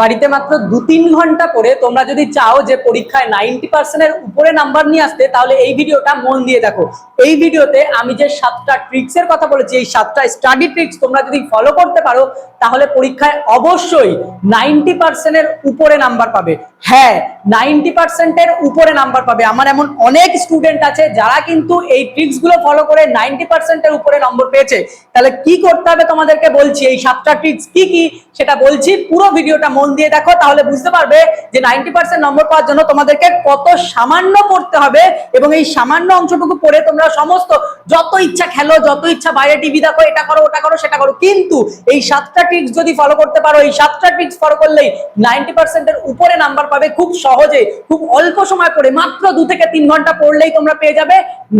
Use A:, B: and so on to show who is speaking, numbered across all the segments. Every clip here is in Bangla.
A: বাড়িতে মাত্র দু তিন ঘণ্টা পরে তোমরা যদি চাও যে পরীক্ষায় নাইনটি পার্সেন্টের উপরে নাম্বার নিয়ে আসতে, তাহলে এই ভিডিওটা মন দিয়ে দেখো। এই ভিডিওতে আমি যে সাতটা ট্রিক্স এর কথা বলেছি, এই সাতটা স্টাডি ট্রিক্স তোমরা যদি ফলো করতে পারো, তাহলে পরীক্ষায় অবশ্যই নাইনটি পার্সেন্টের উপরে নাম্বার পাবে। হ্যাঁ নাইনটি পার্সেন্টের উপরে নাম্বার পাবে। আমার এমন অনেক স্টুডেন্ট আছে, যারা কিন্তু এই ট্রিক্সগুলো ফলো করে নাইনটি পার্সেন্টের উপরে নম্বর পেয়েছে। তাহলে কি করতে হবে তোমাদেরকে বলছি, এই সাতটা ট্রিক্স কি কি সেটা বলছি, পুরো ভিডিওটা মন দিয়ে দেখো, তাহলে বুঝতে পারবে যে নাইনটি পার্সেন্ট নম্বর পাওয়ার জন্য তোমাদেরকে কত সামান্য পড়তে হবে এবং এই সামান্য অংশটুকু পড়ে তোমরা সমস্ত যত ইচ্ছা খেলো, যত ইচ্ছা বাইরে টিভি দেখো, এটা করো, ওটা করো, সেটা করো। কিন্তু এই সাতটা ট্রিক্স যদি ফলো করতে পারো, এই সাতটা ট্রিক্স ফলো করলেই নাইনটি পার্সেন্টের উপরে নাম্বার পাবে খুব সহজে, খুব অল্প সময় পড়ে, মাত্র দু থেকে তিন ঘণ্টা পড়লেই তোমরা পেয়ে যাবে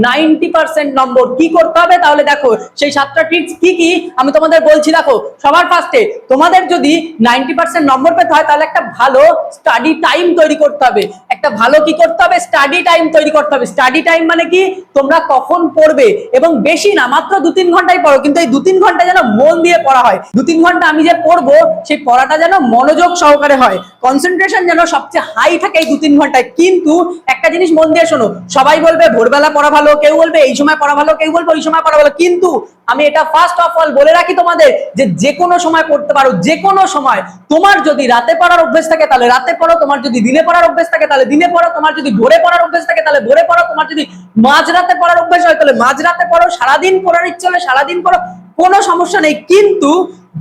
A: নাইনটি পার্সেন্ট নম্বর কি করতে হবে? তাহলে দেখো, সেই সাতটা ট্রিক্স কি কি? আমি তোমাদের বলছি, দেখো, সবার ফার্স্টে তোমাদের যদি নাইনটি পার্সেন্ট নম্বর পেতে হয়, তাহলে একটা ভালো স্টাডি টাইম তৈরি করতে হবে। একটা ভালো কি করতে হবে? স্টাডি টাইম তৈরি করতে হবে। স্টাডি টাইম মানে কি? তোমরা কখন পড়বে? এবং বেশি না, মাত্র দু তিন ঘন্টায় পড়ো, কিন্তু এই দু তিন ঘণ্টা যেন মন দিয়ে পড়া হয়। দু তিন ঘণ্টা আমি যে পড়ব, সেই পড়াটা যেন মনোযোগ সহকারে হয়। কনসেন্ট্রেশন যেন সবচেয়ে হাই থাকে এই দু তিন ঘন্টায়। কিন্তু একটা জিনিস মন দিয়ে শোনো, সবাই বলবে, ভোরবেলা পড়া ভালো, কেউ বলবে, এই সময় পড়া ভালো, কেউ বলবে, ওই সময় পড়া ভালো। কিন্তু আমি এটা ফার্স্ট অফ অল বলে রাখি তোমাদের যে যে কোনো সময় পড়তে পারো যে কোনো সময়। তোমার যদি রাতে পড়ার অভ্যেস থাকে, তাহলে রাতে পড়ো। তোমার যদি দিনে পড়ার অভ্যেস থাকে, তাহলে দিনে পড়ো। তোমার যদি ভোরে পড়ার অভ্যেস থাকে, তাহলে ভোরে পড়ো। তোমার যদি মাঝরাতে পড়ার অভ্যেস হয়, তাহলে মাঝরাতে পড়ো। সারাদিন পড়ার ইচ্ছে হলে সারাদিন পড়ো। কোনো সমস্যা নেই। কিন্তু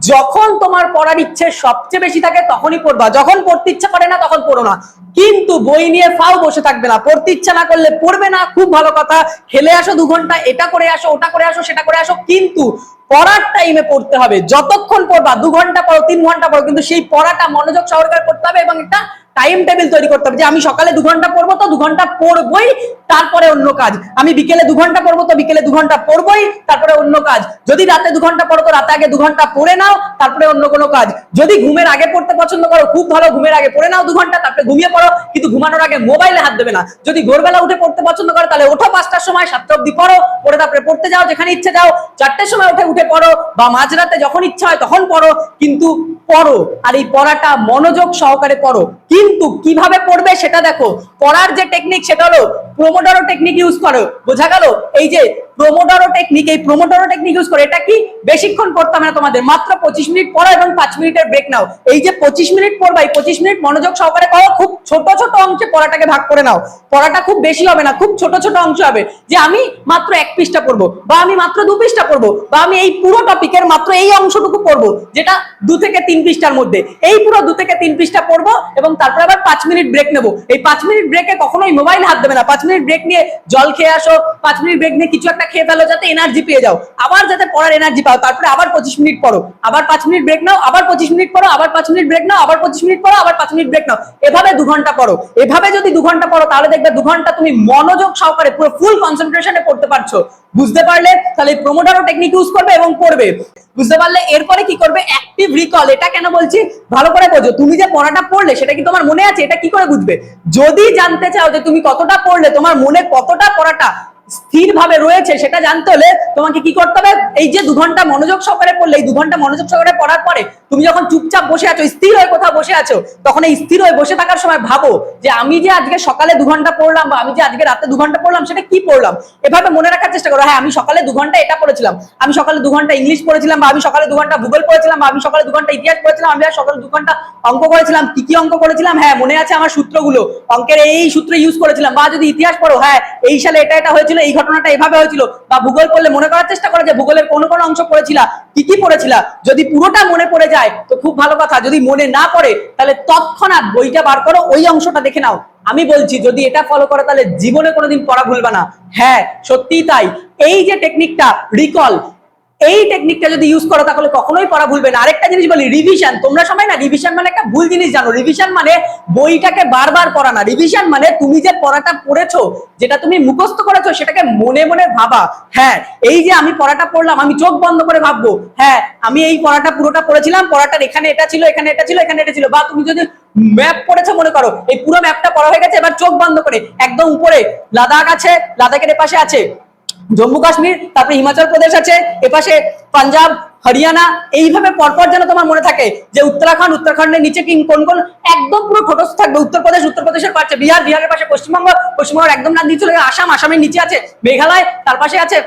A: যখন তোমার পড়ার ইচ্ছে সবচেয়ে বেশি থাকে, তখনই পড়বা। যখন পড়তে ইচ্ছা করে না, তখন পড়ো না। কিন্তু বই নিয়ে ফাও বসে থাকবে না। পড়তে ইচ্ছা না করলে পড়বে না, খুব ভালো কথা। খেলে আসো দু ঘণ্টা, এটা করে আসো, ওটা করে আসো, সেটা করে আসো। কিন্তু পড়ার টাইমে পড়তে হবে। যতক্ষণ পড়বা, দু ঘণ্টা পড়ো, তিন ঘণ্টা পড়ো, কিন্তু সেই পড়াটা মনোযোগ সহকারে করতে হবে এবং একটা টাইম টেবিল তৈরি করতে হবে যে আমি সকালে দু ঘণ্টা পড়ব তো দু ঘণ্টা পড়বই, তারপরে অন্য কাজ। আমি বিকেলে দু ঘণ্টা পড়ব তো বিকেলে দু ঘণ্টা পড়বই, তারপরে অন্য কাজ। যদি রাতে দু ঘণ্টা পড়ো তো রাতে আগে দু ঘণ্টা পড়ে নাও, তারপরে অন্য কোনো কাজ। যদি ঘুমের আগে পড়তে পছন্দ করো, খুব ভালো ঘুমের আগে পড়ে নাও দু ঘণ্টা, তারপরে ঘুমিয়ে পড়ো, কিন্তু ঘুমানোর আগে মোবাইলে হাত দেবে না। যদি ভোরবেলা উঠে পড়তে পছন্দ করো, তাহলে ওঠো পাঁচটার সময়, সাতটা অব্দি পড়ো, পড়ে তারপরে পড়তে যাও, যেখানে ইচ্ছে যাও। চারটের সময় উঠে উঠে পড়ো, বা মাঝরাতে যখন ইচ্ছা হয় তখন পড়ো, কিন্তু পড়ো। আর এই পড়াটা মনোযোগ সহকারে পড়ো। কিন্তু কীভাবে পড়বে সেটা দেখো। পড়ার যে টেকনিক সেটা হলো প্রোমোডারো টেকনিক ইউজ করো। বোঝা গেল? এই যে প্রোমোডারো টেকনিক এই প্রোমোডারো টেকনিক ইউজ করে, এটা কি? বেশিক্ষণ হবে না তোমাদের, মাত্র পঁচিশ মিনিট পড়ো এবং পাঁচ মিনিটের ব্রেক নাও। এই যে পঁচিশ মিনিট পড়বা, এই পঁচিশ মিনিট মনোযোগ সহকারে করো, খুব ছোট ছোট অংশে পড়াটাকে ভাগ করে নাও। পড়াটা খুব বেশি হবে না, খুব ছোট ছোট অংশ হবে। যে আমি মাত্র এক পৃষ্ঠা পড়ব, বা আমি মাত্র দু পৃষ্ঠা পড়ব, বা আমি এই পুরো টপিকের মাত্র এই অংশটুকু পড়ব, যেটা দু থেকে তিন পৃষ্ঠার মধ্যে। এই পুরো দু থেকে তিন পৃষ্ঠা পড়ব এবং তারপরে আবার পাঁচ মিনিট ব্রেক নেব। এই পাঁচ মিনিট ব্রেকে কখনোই মোবাইল হাত দেবে না। পাঁচ মিনিট ব্রেক নিয়ে জল খেয়ে আসো, পাঁচ মিনিট ব্রেক নিয়ে কিছু একটা খেয়ে ফেলো যাতে এনার্জি পেয়ে যাও। আবার যাতে পড়ার এনার্জি পাও, তারপরে আবার পঁচিশ মিনিট পড়ো। আবার পাঁচ মিনিট ব্রেক নাও, আবার পঁচিশ মিনিট পড়ো, আবার পাঁচ মিনিট ব্রেক নাও, আবার পঁচিশ মিনিট পড়ো, আবার পাঁচ মিনিট ব্রেক নাও। এভাবে দু ঘণ্টা পড়ো। এভাবে যদি দু ঘণ্টা পড়ো, তাহলে দেখবে দু ঘণ্টা তুমি মনোযোগ সহকারে পুরো ফুল কনসেন্ট্রেশনে পড়তে পারছ। বুঝতে পারলে? তাহলে প্রোমোটারও টেকনিক ইউজ করবে এবং পড়বে। বুঝতে পারলে? এরপরে কি করবে? অ্যাক্টিভ রিকল এটা কেন বলছি? ভালো করে বোঝো। তুমি যে পড়াটা পড়লে, সেটা কি তোমার মনে আছে? এটা কি করে বুঝবে? যদি জানতে চাও যে তুমি কতটা পড়লে, তোমার মনে কতটা পড়াটা স্থির ভাবে রয়েছে, সেটা জানতে হলে তোমাকে কি করতে হবে? এই যে দু ঘণ্টা মনোযোগ সহকারে পড়লে, এই দু ঘণ্টা মনোযোগ সহকারে পড়ার পরে তুমি যখন চুপচাপ বসে আছো, স্থির হয়ে কোথাও বসে আছো, তখন এই স্থির হয়ে বসে থাকার সময় ভাবো যে আমি যে আজকে সকালে দু ঘণ্টা পড়লাম বা আমি যে আজকে রাতে দু ঘণ্টা পড়লাম, সেটা কি পড়লাম? এভাবে মনে রাখার চেষ্টা করো হ্যাঁ আমি সকালে দু ঘণ্টা এটা পড়েছিলাম, আমি সকালে দু ঘণ্টা ইংলিশ পড়েছিলাম বা আমি সকালে দু ঘণ্টা ভূগোল পড়েছিলাম বা আমি সকালে দু ঘণ্টা ইতিহাস পড়েছিলাম, আমি আর সকালে দু ঘণ্টা অঙ্ক করেছিলাম, কি কি অঙ্ক করেছিলাম? হ্যাঁ মনে আছে আমার সূত্রগুলো, অঙ্কের এই সূত্র ইউজ করেছিলাম, বা যদি ইতিহাস পড়ো হ্যাঁ এই সালে এটা এটা হয়েছিল এই ঘটনাটা এভাবে হয়েছিল। বা ভূগোল পড়লে মনে করার চেষ্টা করে যে ভূগোলের কোন কোন অংশ পড়েছিলা, কি কি পড়েছিলা। যদি পুরোটা মনে পড়ে যায়, তো খুব ভালো কথা। যদি মনে না পড়ে, তাহলে তৎক্ষণাৎ বইটা বার করো, ওই অংশটা দেখে নাও। আমি বলছি, যদি এটা ফলো করে, তাহলে জীবনে কোনোদিন পড়া ভুলবে না। হ্যাঁ সত্যিই তাই। এই যে টেকনিকটা রিকল এই টেকনিকটা যদি ইউজ করো, তাহলে কখনোই পড়া ভুলবে না। আরেকটা জিনিস বলি রিভিশন তোমরা সবাই না রিভিশন মানে একটা ভুল জিনিস জানো। রিভিশন মানে বইটাকে বারবার পড়া না রিভিশন মানে তুমি যে পড়াটা পড়েছো, যেটা তুমি মুখস্থ করেছ, সেটাকে মনে মনে ভাবা। হ্যাঁ এই যে আমি পড়াটা পড়লাম, আমি চোখ বন্ধ করে ভাববো হ্যাঁ আমি এই পড়াটা পুরোটা পড়েছিলাম, পড়াটার এখানে এটা ছিল, এখানে এটা ছিল, এখানে এটা ছিল। বা তুমি যদি ম্যাপ পড়েছো, মনে করো, এই পুরো ম্যাপটা পড়া হয়ে গেছে, এবার চোখ বন্ধ করে, একদম উপরে, লাদাখ আছে, লাদাখের এপাশে আছে জম্মু কাশ্মীর, তারপরে হিমাচল প্রদেশ আছে, এপাশে পাঞ্জাব, হরিয়ানা, এইভাবে পরপর যেন তোমার মনে থাকে যে উত্তরাখণ্ড, উত্তরাখণ্ডের নিচে কি কোন কোন, একদম পুরো ঠোঁটস্থ থাকবে। উত্তরপ্রদেশ, উত্তরপ্রদেশের পাশে বিহার, বিহারের পাশে পশ্চিমবঙ্গ, পশ্চিমবঙ্গের একদম না নিচে চলে আসাম, আসামের নিচে আছে, মেঘালয়, তার পাশে আছে,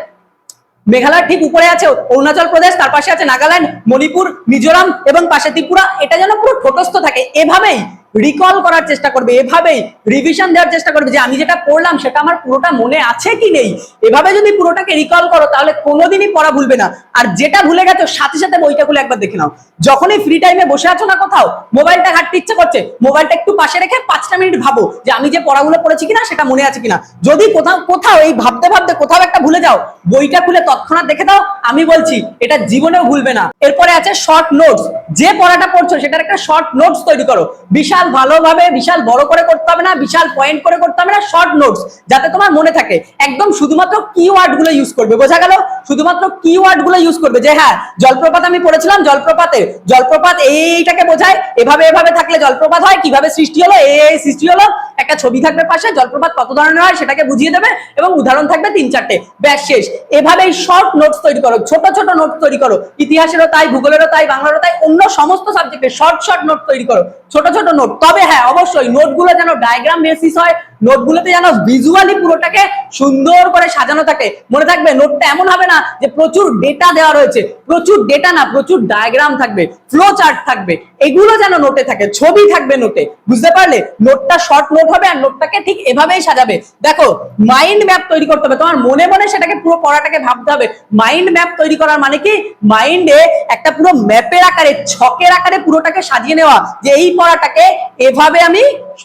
A: মেঘালয় ঠিক উপরে আছে, অরুণাচল প্রদেশ, তার পাশে আছে নাগাল্যান্ড, মণিপুর, মিজোরাম এবং পাশে ত্রিপুরা। এটা যেন পুরো ঠোঁটস্থ থাকে। এভাবেই রিকল করার চেষ্টা করবে, এভাবেই রিভিশন দেওয়ার চেষ্টা করবে যে আমি যেটা পড়লাম সেটা আমার পুরোটা মনে আছে কি নেই। এভাবে যদি পুরোটাকে রিকল করো তাহলে কোনোদিনই পড়া ভুলবে না। আর যেটা ভুলে গেছো সাথে সাথে বইটা খুলে একবার দেখে নাও। যখনই ফ্রি টাইমে বসে আছো না কোথাও, মোবাইলটা ঘাটতে ইচ্ছে করছে, মোবাইলটা একটু পাশে রেখে পাঁচটা মিনিট ভাবো যে আমি যে পড়াগুলো পড়েছি কিনা সেটা মনে আছে কিনা। যদি কোথাও কোথাও এই ভাবতে ভাবতে কোথাও একটা ভুলে যাও, বইটা খুলে তৎক্ষণাৎ দেখে দাও, আমি বলছি এটা জীবনেও ভুলবে না। এরপরে আছে শর্ট নোটস যে পড়াটা পড়ছো সেটার একটা শর্ট নোটস তৈরি করো। বিশাল ভালোভাবে, বিশাল বড় করে করতে হবে না, বিশাল পয়েন্ট করে করতে হবে না শর্ট নোটস যাতে তোমার মনে থাকে। একদম শুধুমাত্র কিওয়ার্ডগুলো ইউজ করবে, বোঝা গেল? শুধুমাত্র কিওয়ার্ডগুলো ইউজ করবে যে হ্যাঁ জলপ্রপাত আমি পড়েছিলাম জলপ্রপাতে জলপ্রপাত এইটাকে বোঝায়, এভাবে এভাবে থাকলে জলপ্রপাত হয়, কীভাবে সৃষ্টি হলো এই সৃষ্টি হলো, একটা ছবি থাকবে পাশে, জলপ্রপাত কত ধরনের হয় সেটাকে বুঝিয়ে দেবে, এবং উদাহরণ থাকবে তিন চারটে, ব্যাস শেষ। এভাবেই শর্ট নোটস তৈরি করো, ছোট ছোট নোট তৈরি করো, ইতিহাসেরও তাই, ভূগোলেরও তাই, বাংলারও তাই, অন্য সমস্ত সাবজেক্টে শর্ট শর্ট নোট তৈরি করো। ছোট ছোট নোট তবে হ্যাঁ অবশ্যই নোটগুলো যেন ডায়গ্রাম বেসিস হয় নোটগুলোতে যেন ভিজুয়ালি পুরোটাকে সুন্দর করে সাজানো থাকে। মনে থাকবে নোটটা এমন হবে না যে প্রচুর ডেটা দেওয়া রয়েছে। প্রচুর ডেটা না, প্রচুর ডায়াগ্রাম থাকবে ফ্লো চার্ট থাকবে। এগুলো যেন নোটে থাকে, ছবি থাকবে নোটে। বুঝতে পারলে? নোটটা শর্ট নোট হবে আর নোটটাকে ঠিক এভাবেই সাজাবে। দেখো মাইন্ড ম্যাপ তৈরি করতে হবে। তোমার মনে মনে সেটাকে পুরো পড়াটাকে ভাবতে হবে। মাইন্ড ম্যাপ তৈরি করার মানে কি? মাইন্ডে একটা পুরো ম্যাপের আকারে, ছকের আকারে পুরোটাকে সাজিয়ে নেওয়া। যে এই পড়াটাকে এভাবে আমি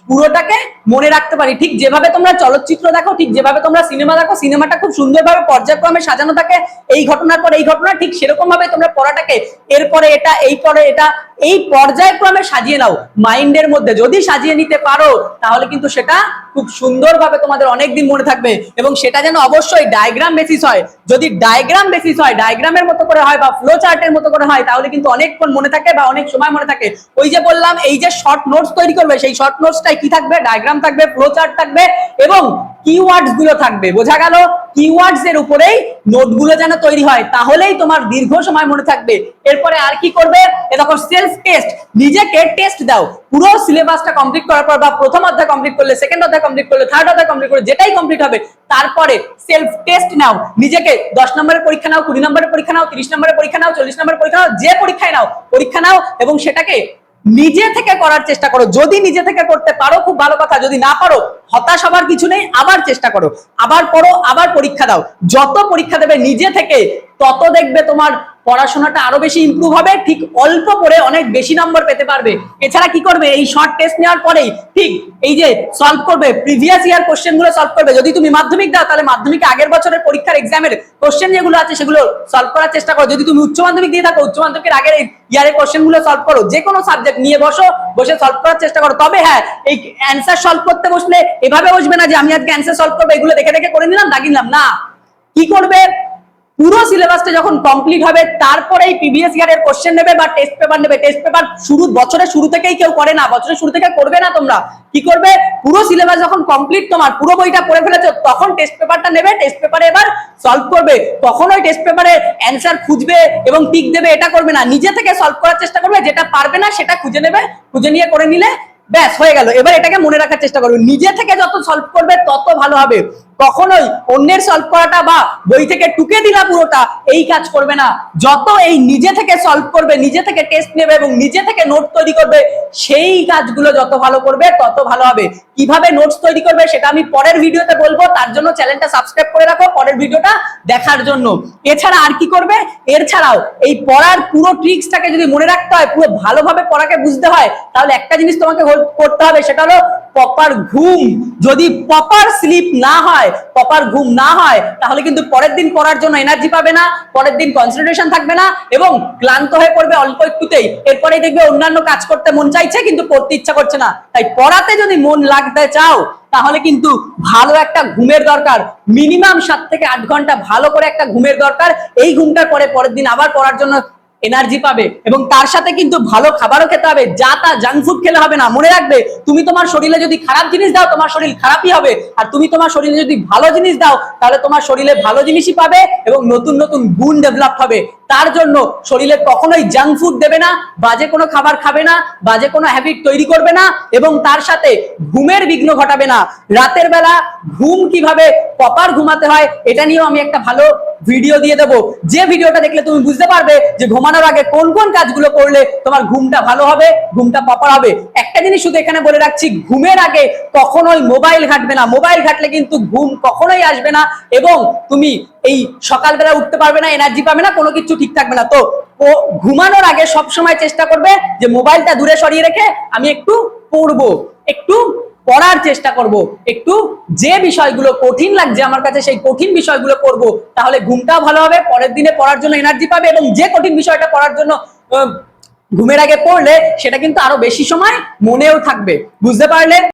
A: পুরোটাকে মনে রাখতে পারি। ঠিক যেভাবে তোমরা চলচ্চিত্র দেখো, ঠিক যেভাবে তোমরা সিনেমা দেখো, সিনেমাটা খুব সুন্দরভাবে পর্যায়ক্রমে সাজানো থাকে। এই ঘটনার পর এই ঘটনা, ঠিক সেরকম ভাবে তোমরা পড়াটাকে, এরপরে এটা, এই পরে এটা এই পর্যায়ক্রমে সাজিয়ে নাও, মাইন্ডের মধ্যে যদি সাজিয়ে নিতে পারো, তাহলে কিন্তু সেটা খুব সুন্দরভাবে তোমাদের অনেকদিন মনে থাকবে এবং সেটা যেন অবশ্যই ডায়াগ্রাম বেসিস হয়। যদি ডায়াগ্রাম বেসিস হয় ডায়াগ্রামের মতো করে হয় বা ফ্লো চার্টের মতো করে হয়, তাহলে কিন্তু অনেকক্ষণ মনে থাকে বা অনেক সময় মনে থাকে। ওই যে বললাম, এই যে শর্ট নোটস তৈরি করবে, সেই শর্ট নোটসটাই কি থাকবে? ডায়াগ্রাম থাকবে ফ্লো চার্ট থাকবে এবং কিওয়ার্ডসগুলো থাকবে। বোঝা গেল? কিওয়ার্ডস এর উপরেই নোটগুলো যেন তৈরি হয়, তাহলেই তোমার দীর্ঘ সময় মনে থাকবে। এরপরে আর কি করবে? এ দেখো সেলফ টেস্ট। নিজেকে টেস্ট দাও। পুরো সিলেবাসটা কমপ্লিট করার পর বা প্রথম অধ্যায় কমপ্লিট করলে সেকেন্ড অধ্যায় কমপ্লিট করলে থার্ড অধ্যায় কমপ্লিট করলে, যেটাই কমপ্লিট হবে, তারপরে সেলফ টেস্ট নাও। নিজেকে দশ নম্বরের পরীক্ষা নাও, কুড়ি নম্বরের পরীক্ষা নাও, তিরিশ নম্বরের পরীক্ষা নাও, চল্লিশ নম্বরের পরীক্ষা নাও, যে পরীক্ষায় নাও, পরীক্ষা নাও এবং সেটাকে নিজে থেকে করার চেষ্টা করো। যদি নিজে থেকে করতে পারো, খুব ভালো কথা। যদি না পারো হতাশ হবার কিছু নেই, আবার চেষ্টা করো। আবার পড়ো, আবার পরীক্ষা দাও। যত পরীক্ষা দেবে নিজে থেকে, তত দেখবে তোমার পড়াশোনাটা আরও বেশি ইমপ্রুভ হবে। ঠিক অল্প পড়ে অনেক বেশি নম্বর পেতে পারবে। এছাড়া কি করবে? এই শর্ট টেস্ট নেওয়ার পরেই, ঠিক এই যে সলভ করবে প্রিভিয়াস ইয়ার কোশ্চেনগুলো সলভ করবে। যদি তুমি মাধ্যমিক দাও, তাহলে মাধ্যমিকে আগের বছরের পরীক্ষার এক্সামের কোশ্চেন যেগুলো আছে, সেগুলো সলভ করার চেষ্টা করো। যদি তুমি উচ্চ মাধ্যমিক দিয়ে থাকো, উচ্চ মাধ্যমিকের আগের ইয়ারের কোশ্চেনগুলো সলভ করো। যে কোনো সাবজেক্ট নিয়ে বসো, বসে সলভ করার চেষ্টা করো। তবে হ্যাঁ এই অ্যান্সার সলভ করতে বসলে এভাবে বসবে না যে আমি আজকে অ্যান্সার সলভ করব, এগুলো দেখে দেখে করে নিলাম দাগি নিলাম। না। কি করবে? পুরো সিলেবাসটা যখন কমপ্লিট হবে তারপরে এই প্রিভিয়াস ইয়ারের কোশ্চেন নেবে বা টেস্ট পেপার নেবে। টেস্ট পেপার শুরু, বছরের শুরু থেকেই কেউ করে না, বছরের শুরু থেকে করবে না তোমরা। কি করবে? পুরো সিলেবাস যখন কমপ্লিট তোমার পুরো বইটা পড়ে ফেলেছো, তখন টেস্ট পেপারটা নেবে টেস্ট পেপারে এবার সলভ করবে। তখন ওই টেস্ট পেপারে অ্যান্সার খুঁজবে এবং টিক দেবে, এটা করবে না। নিজে থেকে সলভ করার চেষ্টা করবে, যেটা পারবে না সেটা খুঁজে নেবে, খুঁজে নিয়ে করে নিলে ব্যাস, হয়ে গেল। এবার এটাকে মনে রাখার চেষ্টা করবে। নিজে থেকে যত সলভ করবে, তত ভালো হবে। কখনোই অন্যের সলভ করাটা বা বই থেকে টুকে দিলা পুরোটা এই কাজ করবে না। যত এই নিজে থেকে সলভ করবে, নিজে থেকে টেস্ট নেবে এবং নিজে থেকে নোট তৈরি করবে, সেই কাজগুলো যত ভালো করবে, তত ভালো হবে। কীভাবে নোটস তৈরি করবে সেটা আমি পরের ভিডিওতে বলব, তার জন্য চ্যানেলটা সাবস্ক্রাইব করে রাখো, পরের ভিডিওটা দেখার জন্য। এছাড়া আর কি করবে? এর ছাড়াও এই পড়ার পুরো ট্রিক্সটাকে যদি মনে রাখতে হয়, পুরো ভালোভাবে পড়াকে বুঝতে হয়, তাহলে একটা জিনিস তোমাকে করতে হবে, সেটা হলো প্রপার ঘুম। যদি প্রপার স্লিপ না হয় প্রপার ঘুম না হয়, তাহলে কিন্তু পরের দিন পড়ার জন্য এনার্জি পাবে না, পরের দিন কনসেন্ট্রেশন থাকবে না এবং ক্লান্ত হয়ে পড়বে অল্প একটুতেই। এরপরেই দেখবে অন্যান্য কাজ করতে মন চাইছে কিন্তু পড়তে ইচ্ছা করছে না। তাই পড়াতে যদি মন লাগতে চাও, তাহলে কিন্তু ভালো একটা ঘুমের দরকার। মিনিমাম সাত থেকে আট ঘণ্টা ভালো করে একটা ঘুমের দরকার। এই ঘুমটার পরে পরের দিন আবার পড়ার জন্য এনার্জি পাবে এবং তার সাথে কিন্তু ভালো খাবারও খেতে হবে। যা তা জাঙ্ক ফুড খেলে হবে না। মনে রাখবে, তুমি তোমার শরীরে যদি খারাপ জিনিস দাও, তোমার শরীর খারাপই হবে। আর তুমি তোমার শরীরে যদি ভালো জিনিস দাও, তাহলে তোমার শরীরে ভালো জিনিসই পাবে এবং নতুন নতুন গুণ ডেভেলপ হবে। তার জন্য শরীরে কখনোই জাঙ্ক ফুড দেবে না, বাজে কোনো খাবার খাবে না, বাজে কোনো হ্যাবিট তৈরি করবে না এবং তার সাথে ঘুমের বিঘ্ন ঘটাবে না। রাতের বেলা ঘুম কীভাবে প্রপার ঘুমাতে হয়, এটা নিয়েও আমি একটা ভালো ভিডিও দিয়ে দেবো। যে ভিডিওটা দেখলে তুমি বুঝতে পারবে যে ঘুমানোর আগে কোন কোন কাজগুলো করলে তোমার ঘুমটা ভালো হবে, ঘুমটা প্রপার হবে। একটা জিনিস শুধু এখানে বলে রাখছি, ঘুমের আগে কখনোই মোবাইল ঘাটবে না। মোবাইল ঘাটলে কিন্তু ঘুম কখনোই আসবে না এবং তুমি এই সকালবেলা উঠতে পারবে না এনার্জি পাবে না, কোনো কিছু ঠিক থাকবে না। তো ও ঘুমানোর আগে সব সময় চেষ্টা করবে যে মোবাইলটা দূরে সরিয়ে রেখে আমি একটু পড়ব, একটু পড়ার চেষ্টা করব, একটু যে বিষয়গুলো কঠিন লাগছে আমার কাছে সেই কঠিন বিষয়গুলো করব তাহলে ঘুমটাও ভালো হবে, পরের দিনে পড়ার জন্য এনার্জি পাবে এবং যে কঠিন বিষয়টা পড়ার জন্য ঘুমের আগে পড়লে সেটা কিন্তু আরও বেশি সময় মনেও থাকবে। বুঝতে পারলে